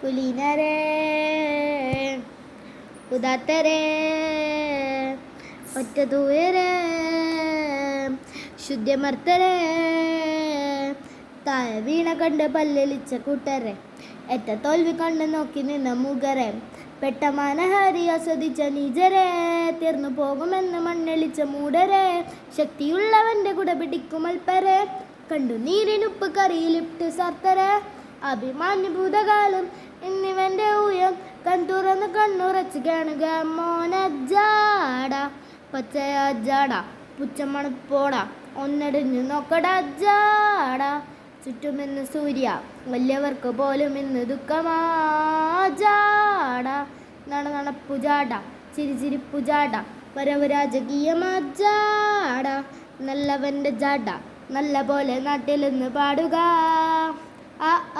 കുലീനരേ ഉദാത്തരേ ഒറ്റതൂയരേ ദൂരേ ശുദ്ധമർത്തരേ താഴെ വീണ കണ്ട് പല്ലലിച്ച കൂട്ടരെ എറ്റ തോൽവി കണ്ട് നോക്കി നിന്ന മുഖരെ പെട്ട മനഹരി ആസ്വദിച്ച നീജരെ തീർന്നു പോകുമെന്ന് മണ്ണെളിച്ച മൂടരെ ശക്തിയുള്ളവന്റെ കൂടെ പിടിക്കും അൽപ്പരെ കണ്ടു നീരിനുപ്പ് കറിയിലിട്ട് സർത്തരെ അഭിമാന്യ ഭൂതകാലം തുറന്ന് കണ്ണുറച്ച് കാണുക മോനജാട പച്ചയജാട പുച്ചമണപ്പോട ഒന്നടിഞ്ഞു നോക്കടാജാട ചുറ്റുമെന്ന് സൂര്യ വലിയവർക്ക് പോലും ഇന്ന് ദുഃഖമാജാട നട ചിരിചിരിപ്പുജാട ചിരി ചിരിപ്പുജാട വരവ് രാജകീയമാജാട നല്ലവന്റെ ജാട നല്ല പോലെ നാട്ടിൽ നിന്ന് പാടുക. ആ.